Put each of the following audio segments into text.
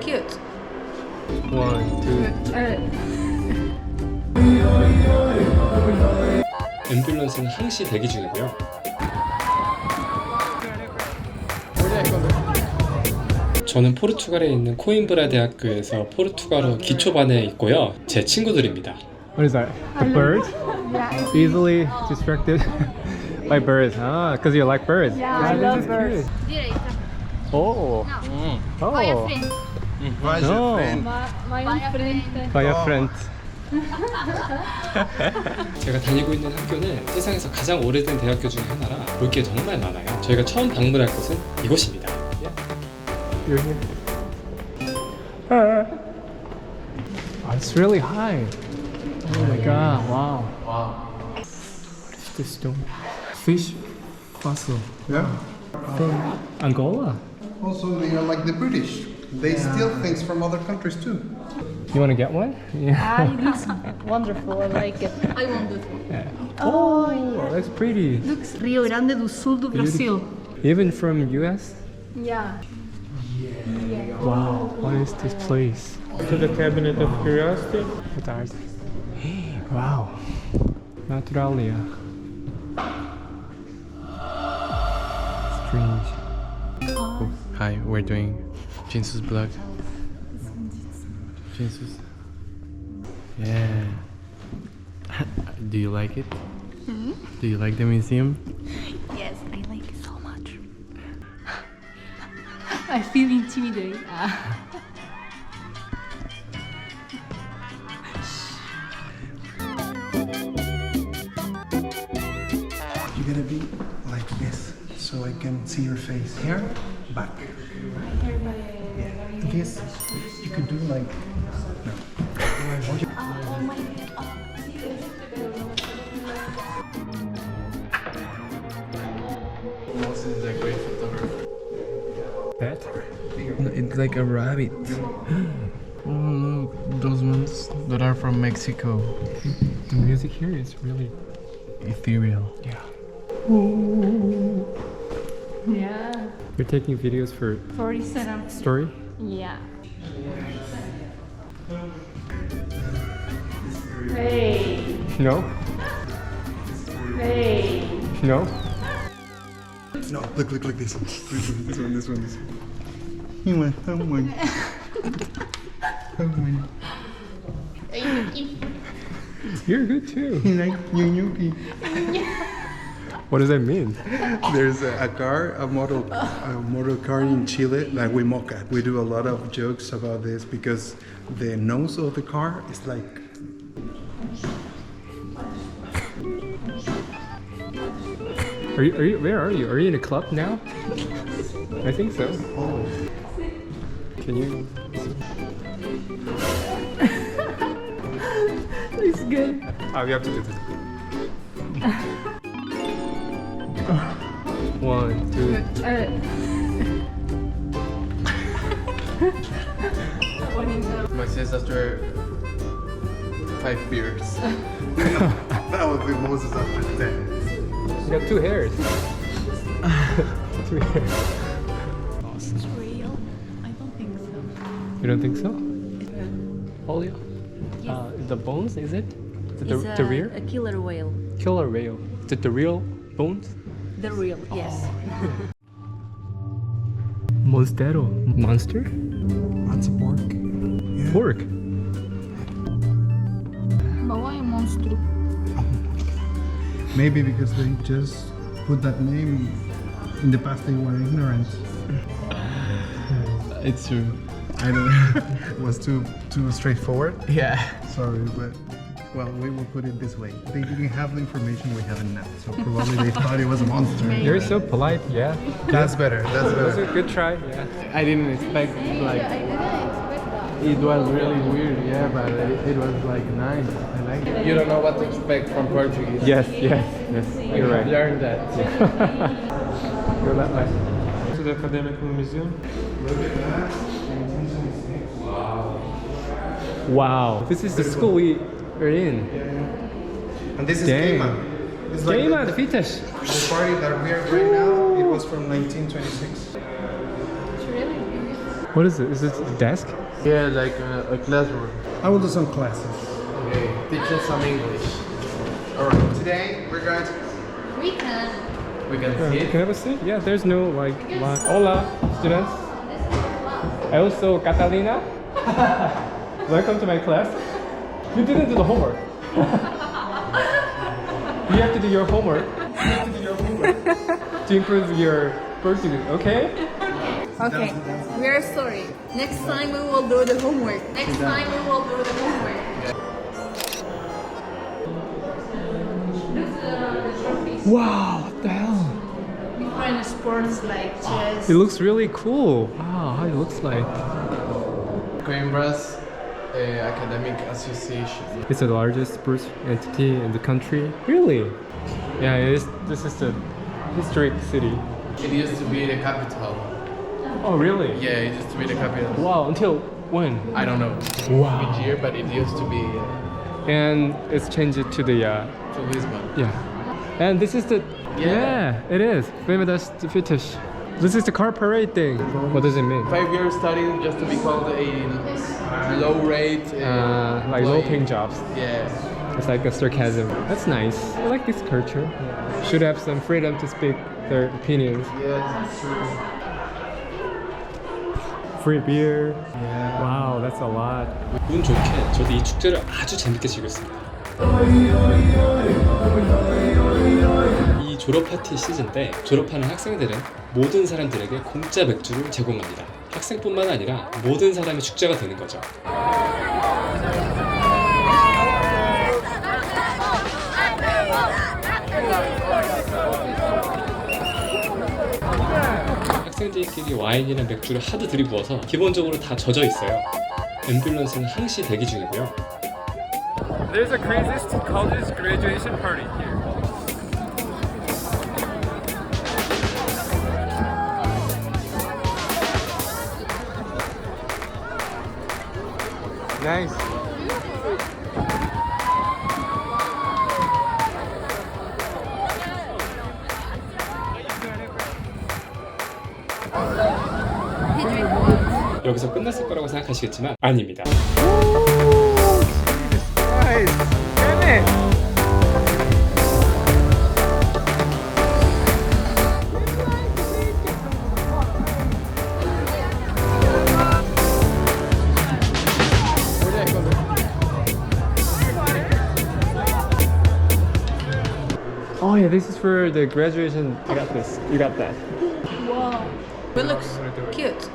Cute. One, two. 앰뷸런스는 항시 대기 중이고요. 저는 포르투갈에 있는 코임브라 대학교에서 포르투갈어 기초반에 있고요. 제 친구들입니다. What is that? The birds? Easily distracted by birds. Ah, because you like birds. Yeah, I love birds. Oh. Oh. Vai à frente. Vai em frente. By a friend. 제가 다니고 있는 학교는 세상에서 가장 오래된 대학교 중에 하나라 볼 게 정말 많아요. 저희가 처음 방문할 곳은 이곳입니다. Oh, it's really high. Oh my god! Wow. Wow. What is this stone? Fish fossil Yeah. from Angola. Also, they are like the British. They steal things from other countries too. You want to get one? Yeah. Ah, it looks wonderful. I like it. I want this. yeah. Oh, that's pretty. Looks Rio Grande do Sul do Brasil. Even from US? Yeah. Yeah. Wow, what is this place? To the cabinet of curiosity. What are they? Wow. Naturalia. Strange. Hi, we're doing Jesus blog. Jesus. Yeah. Do you like it? Hmm? Do you like the museum? Yes, I like it so much. I feel intimidated. so I can see your face. Here, back. Yeah. This, you could do like. Moses is a great photographer. That? It's like a rabbit. Oh look, those ones that are from Mexico. The music here is really. Ethereal. Yeah. Yeah. You're taking videos for 47. story? Yeah. Hey. No? Hey. No? No, look, look, look this. This one, this one, this one, this one. You want someone? Someone. You're good too. You like Yunyuki? What does that mean? There's a, a car, a model, a model car in Chile that we mock at. We do a lot of jokes about this because the nose of the car is like Are you, are you, where are you? Are you in a club now? I think so. Can you? it's good. Oh, we have to do this. Moises after five beers. that would be Moses after ten. You got two hairs. two hairs. It's real? I don't think so. You don't think so? Polio? Uh, the bones, is it? Is it the, It's the a, rear? a killer whale. Killer whale. Is it the real bones? The real, yes. Monstero. Monster? That's a pork. Yeah. Pork. Não é monstro. Maybe because they just put that name. In the past, they were ignorant. It's true. I don't know. it was too too straightforward. Yeah. Sorry, but well, we will put it this way: they didn't have the information we have now, so probably they thought it was a monster. You're so polite, yeah. That's better. That's better. That's better. a good try, yeah. I didn't expect like it was really weird, yeah, but it, it was like nice. I like it. You don't know what to expect from Portuguese. Yes, yes, yes. You're right. Learn that. You're that right. To the Academical Museum. Wow. This is the school we are in. And this is Dang. Queima. It's like Queima, the, the fitas. the party that we are right now. It was from 1926. It's really What is it? Is it a desk? Yeah, like a, a classroom. I will do some classes. Okay, teach us some English. Alright, today we're going to. We can. We can Yeah, see Can it. I have a seat? Yeah, there's no like. line. Hola, students. I also Catalina. Welcome to my class. You didn't do the homework. you have to do your homework. You have to do your homework to improve your Portuguese. Okay? Okay, we are sorry. Next time we will do the homework. Next time we will do the homework. Wow, what the hell? Different sports like chess. It looks really cool. Wow, how it looks like. Coimbra's uh, Academic Association. It's the largest sports entity in the country. Really? Yeah, it is. This is the historic city. It used to be the capital. Oh, really? Yeah, it used to be the capital. Wow, until when? I don't know Wow. which year, but it used to be uh, And it's changed to the, uh, to Lisbon. yeah. And this is the, Yeah. yeah, it is. Famous The Fetish. This is the car parade thing. What does it mean? Five years studying just to be called a low rate. Uh, Uh, like low paying jobs. Yeah. It's like a sarcasm. That's nice. I like this culture. Should have some freedom to speak their opinions. Yeah, it's true. Free beer. Wow, that's a lot. 운 좋게 저도 이 축제를 아주 재밌게 즐겼습니다. 이 졸업 파티 시즌 때 졸업하는 학생들은 모든 사람들에게 공짜 맥주를 제공합니다. 학생뿐만 아니라 모든 사람의 축제가 되는 거죠. 학생들끼리 와인이나 맥주를 하도 들이부어서 기본적으로 다 젖어 있어요. 앰뷸런스는 항시 대기 중이고요. There's a craziest college graduation party here. Nice. 여기서 끝났을 거라고 생각하시겠지만 아닙니다. Oh yeah, this is for the graduation. I got this. You got that. Wow. It looks cute.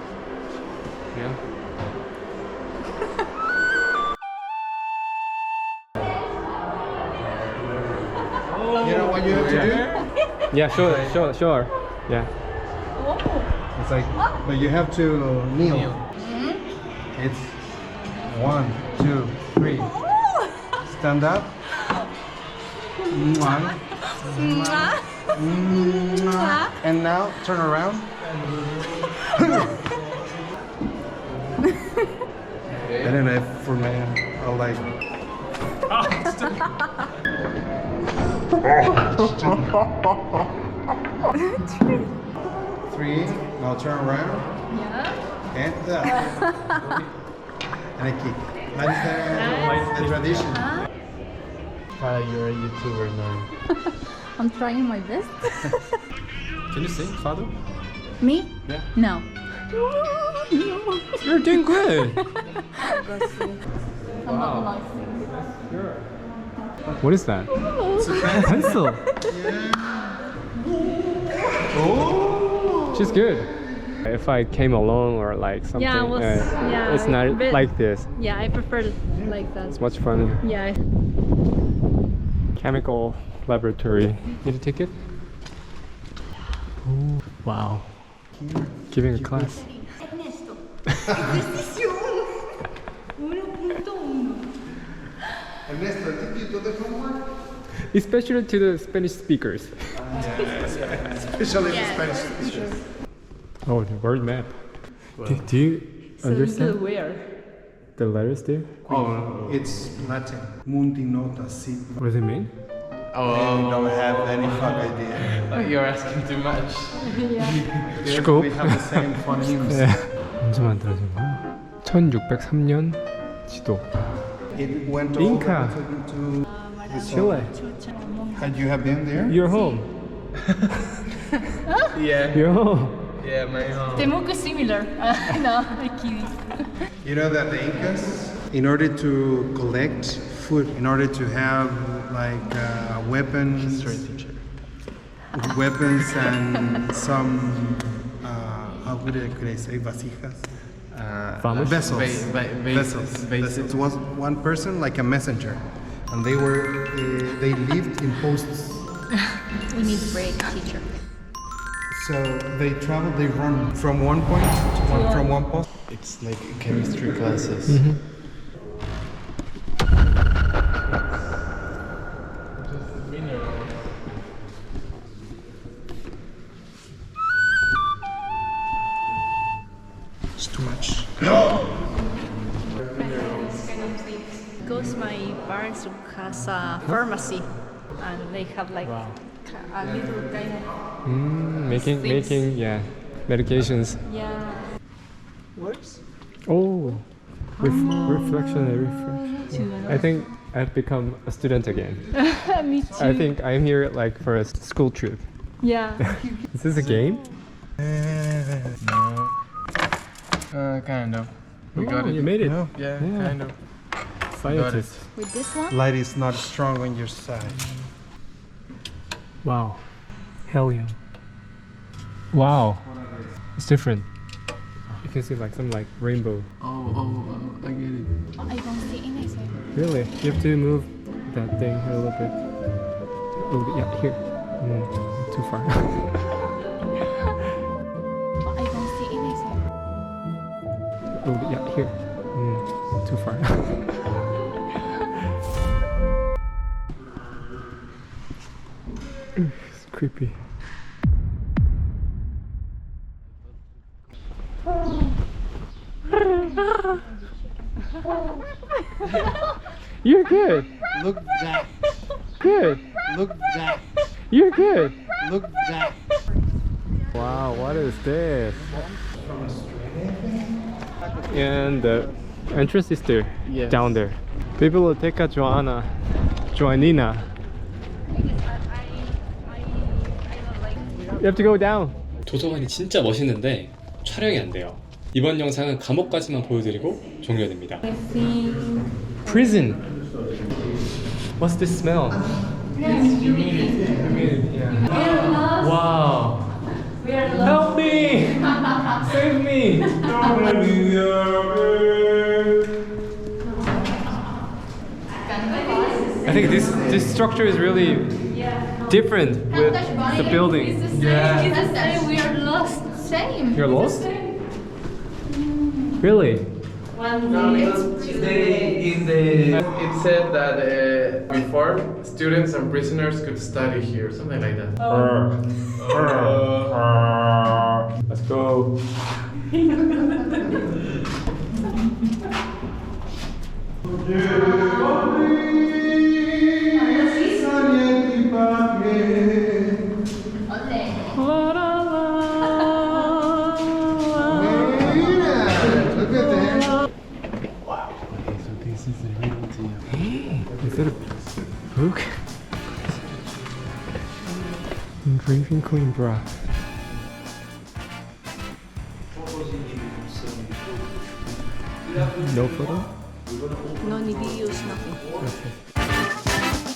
Yeah. You know what you have to do? Yeah, sure, sure, sure. Yeah. Oh. It's like, but you have to kneel. Mm-hmm. It's one, two, three. Oh. Stand up. Mwah. Mwah. And now turn around. I don't for men, I like. Three. Now turn around. Yeah. And up. and a kick. That's the, the tradition. Kyle, you're a YouTuber now. I'm trying my best. Can you sing, Father? Me? Yeah. No. You're doing good. Like What is that? Pencil. Oh. She's good. If I came alone or like something, Yeah, it was- uh, yeah, it's not bit- like this. Yeah, I prefer it like that. It's much fun. Yeah. Chemical laboratory. Need a ticket? Wow. Giving a class. Ernesto, did you do the homework? Especially to the Spanish speakers. Especially the Spanish speakers. Oh, the world map. Do, do you understand where? the letters there? Oh, it's Latin. Mundi nota sit. What does it mean? I don't have any fuck idea. Oh, you're asking too much. Scope. We have the same phonemes. Yeah. 언제 만들어진 거야? 1603년 지도. It went all Inca. the way to, to Chile. Had you have been there? Your home. Yeah, Your home. yeah, my home. Temuco is similar. no, I'm kidding. You know that the Incas, in order to collect food, in order to have like uh, weapons, weapons and some, uh, how would I, could I say, vasijas? Uh, Vamos? Vessels. Va- va- Vessels. vases. Vessels. Was one person like a messenger, and they were uh, they lived in posts. We need break, teacher. So they travel, they run from one point to one, from one post. It's like chemistry classes. It's Because my parents has a pharmacy and they have like Wow. a little kind of Mm, making Things. making yeah medications. yeah. Oh, ref- reflection and refresh. I think I've become a student again. Me too. I think I'm here like for a school trip. Yeah. Is this a game? No. Uh, kind of. We got Oh, it. You made it. No. Yeah, Yeah. kind of. Scientist. With this one? Light is not strong on your side. Wow. Helium. Wow. It's different. You can see like some like rainbow. Oh, oh, oh, I get it. I don't see anything. Really? You have to move that thing a little bit. A little bit. Yeah, here. Mm, too far. I don't see anything. a little bit. Yeah, here. Mm, too far. creepy. You're good. Look that. Good. Look that. You're good. Look that. Wow, what is this? And the entrance is there, Yes. down there. Biblioteca Joanna, Joanina. You have to go down. 도서관이 진짜 멋있는데 촬영이 안 돼요. 이번 영상은 감옥까지만 보여드리고 종료됩니다. Prison. What's this smell? Humidity. Humidity. Yeah. Wow. Help me! Save me! I think this this structure is really different with the building. Yeah. It's the same. We are lost. Same. You're lost? Really? They, in the it said that uh, before students and prisoners could study here, something like that. Let's go. Look at that. Is that a book? Engraving Coimbra. No photo? No need videos, nothing. Okay.